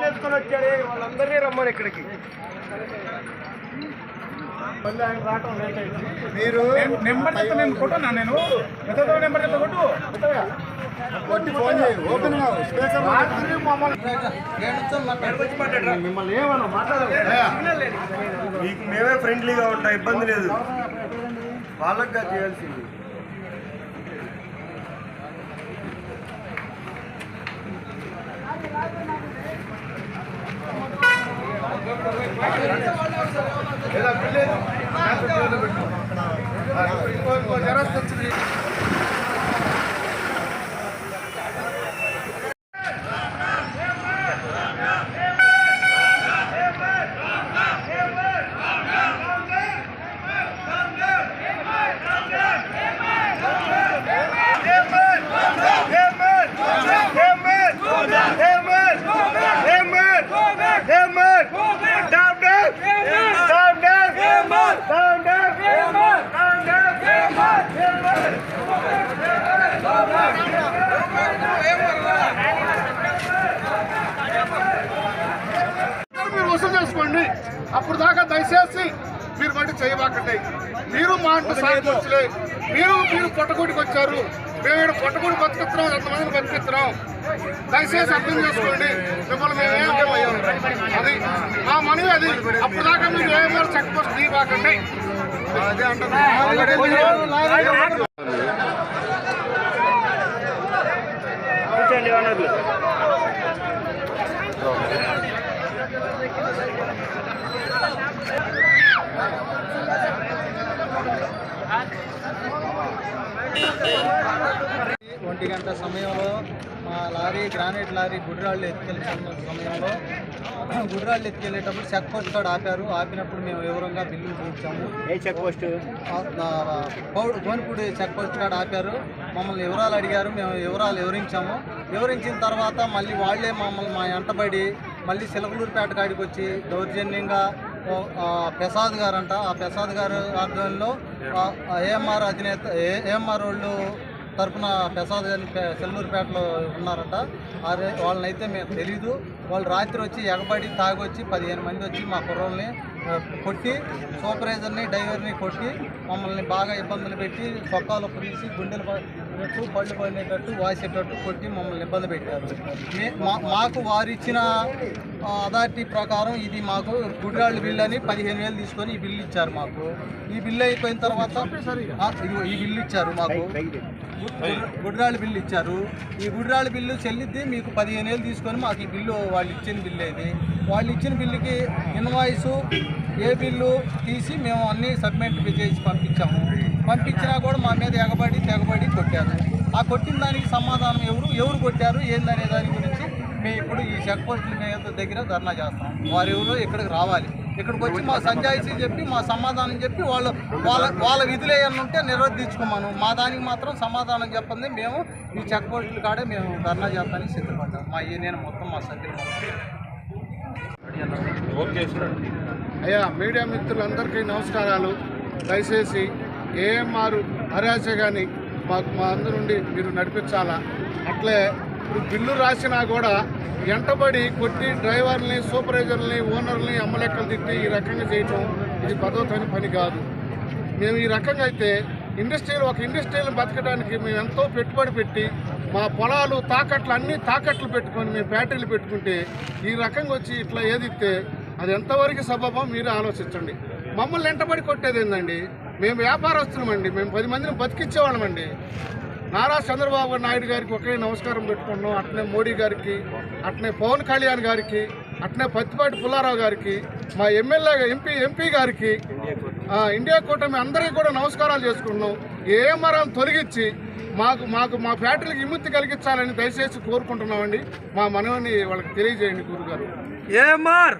చేసుకొని వచ్చాడే వాళ్ళందరినీ రమ్మని ఇక్కడికి. మీరు నెంబర్ చెప్తా నేను కొట్టున్నా నేను? నెంబర్ చెప్తా కొట్టు. కొట్టి ఫోన్ చేయి. ఓపెన్గా స్పీకర్ రాత్రి మమ్మల్ని మిమ్మల్ని ఏమన్నా మాట్లాడాలి మీకు మేమే ఫ్రెండ్లీగా ఉంటాం. ఇబ్బంది లేదు. వాళ్ళకి చేయాల్సింది. లేదా చేసుకోండి అప్పుడు దాకా దయచేసి మీరు బట్టి చేయబాకండి. మీరు మా అంటూ సాగులే మీరు మీరు పొట్టగూడికి వచ్చారు. మేము ఇక్కడ పొట్టకూడి బతుకుతున్నాం ఎంతమందిని బతికిస్తున్నాం. దయచేసి అర్థం చేసుకోండి. మిమ్మల్ని మేము ఏం అది మా మనవి అది. అప్పుడు దాకా మీరు ఏమైనా చెక్ పోస్ట్ తీయబాకండి. అదే అంటున్నాను కూర్చోండి వనరులు ఒంటి గంట సమయంలో మా లారీ గ్రానైట్ లారీ గుడిరాళ్ళు ఎత్తుకెళ్తున్న సమయంలో గుడిరాళ్ళు ఎత్తుకెళ్ళేటప్పుడు చెక్ పోస్ట్ కాడ ఆపారు. ఆపినప్పుడు మేము వివరంగా బిల్లు చూపించాము. ఏ check post? Gonipudi check post కాడ ఆపారు. మమ్మల్ని వివరాలు అడిగారు. మేము వివరాలు వివరించాము. వివరించిన తర్వాత మళ్ళీ వాళ్ళే మమ్మల్ని మా వెంటబడి మళ్ళీ సిలకలూరుపేట కాడికి వచ్చి దౌర్జన్యంగా ప్రసాద్ గారు అంట ఆ ప్రసాద్ గారు ఆధ్వర్యంలో ఏఎంఆర్ అధినేత ఏఎంఆర్ వాళ్ళు తరపున ప్రసాద్ గారిని సెల్లూరుపేటలో ఉన్నారంట. ఆ వాళ్ళనైతే మేము తెలీదు. వాళ్ళు రాత్రి వచ్చి ఎగబడి తాగొచ్చి పదిహేను మంది వచ్చి మా కుర్రోల్ని కొట్టి సూపర్వైజర్ని డ్రైవర్ని కొట్టి మమ్మల్ని బాగా ఇబ్బందులు పెట్టి సొక్కాలు తీసి గుండెలు పడినట్టు పళ్ళు పడినట్టు వాసేటట్టు కొట్టి మమ్మల్ని ఇబ్బంది పెట్టారు. మా- మాకు వారిచ్చిన అథారిటీ ప్రకారం ఇది మాకు గుడిరాళ్ళు బిల్లు అని పదిహేను వేలు తీసుకొని ఈ బిల్లు ఇచ్చారు మాకు. ఈ బిల్లు అయిపోయిన తర్వాత ఈ బిల్లు ఇచ్చారు మాకు. గుడ్- గుడ్రాళ్ళ బిల్లు ఇచ్చారు. ఈ గుడ్రాళ్ళ బిల్లు చెల్లిద్ది మీకు పదిహేను వేలు తీసుకొని మాకు ఈ బిల్లు వాళ్ళు ఇచ్చిన బిల్లు ఇది. వాళ్ళు ఇచ్చిన బిల్లుకి ఇన్వాయిస్ ఏ బిల్లు తీసి మేము అన్నీ సబ్మిట్ చేసి పంపించాము. పంపించినా కూడా మా మీద ఎగబడి తెగబడి కొట్టారు. ఆ కొట్టిన దానికి సమాధానం ఎవరు? ఎవరు కొట్టారు? ఏందనే దాని గురించి మేము ఇప్పుడు ఈ చెక్ పోస్టుల మీద దగ్గర ధర్నా చేస్తాం. వారు ఎవరు ఇక్కడికి రావాలి. ఇక్కడికి వచ్చి మా సంజాయిషీ చెప్పి మా సమాధానం చెప్పి వాళ్ళు వాళ్ళ వాళ్ళ విధులు ఏమన్నా ఉంటే నిర్వర్తించుకోమను. మా దానికి మాత్రం సమాధానం చెప్పండి మేము ఈ చెక్ పోస్టుల కాడే మేము ధర్నా చేస్తానికి సిద్ధపడ్డాం. మా నేను మొత్తం మా సభ్యులు అయ్యా మీడియా మిత్రులందరికీ నమస్కారాలు. దయచేసి ఏఎంఆర్ హరాజ కానీ మాకు మా అందరి నుండి మీరు నడిపించాలా? అట్లే ఇప్పుడు బిల్లు రాసినా కూడా ఎంటబడి కొట్టి డ్రైవర్ని సూపర్వైజర్ని ఓనర్ని అమ్మలెక్కలు తిట్టి ఈ రకంగా చేయటం ఇది పదవతని పని కాదు. మేము ఈ రకంగా అయితే ఇండస్ట్రీలు ఒక ఇండస్ట్రీని బతకడానికి మేము ఎంతో పెట్టుబడి పెట్టి మా పొలాలు తాకట్లు అన్ని తాకట్లు పెట్టుకొని మేము ఫ్యాక్టరీలు పెట్టుకుంటే ఈ రకంగా వచ్చి ఇట్లా ఏదిస్తే అది ఎంతవరకు సబబం మీరు ఆలోచించండి. మమ్మల్ని ఎంటబడి కొట్టేది ఏందండి? మేము వ్యాపారస్తులమండి. మేము పది మందిని బతికించేవాళ్ళమండి నారా చంద్రబాబు నాయుడు గారికి ఒకే నమస్కారం పెట్టుకున్నాం. అట్నే మోడీ గారికి అట్నే పవన్ కళ్యాణ్ గారికి అట్నే పత్తిపాటి పుల్లారావు గారికి మా ఎమ్మెల్యే ఎంపీ ఎంపీ గారికి ఇండియా కూటమి. అందరికీ కూడా నమస్కారాలు చేసుకుంటున్నాం. మరం తొలగించి మాకు మాకు మా ఫ్యాక్టరీకి విముక్తి కలిగించాలని దయచేసి కోరుకుంటున్నామండి. మా మనవిని వాళ్ళకి తెలియజేయండి గురుగారు. గారు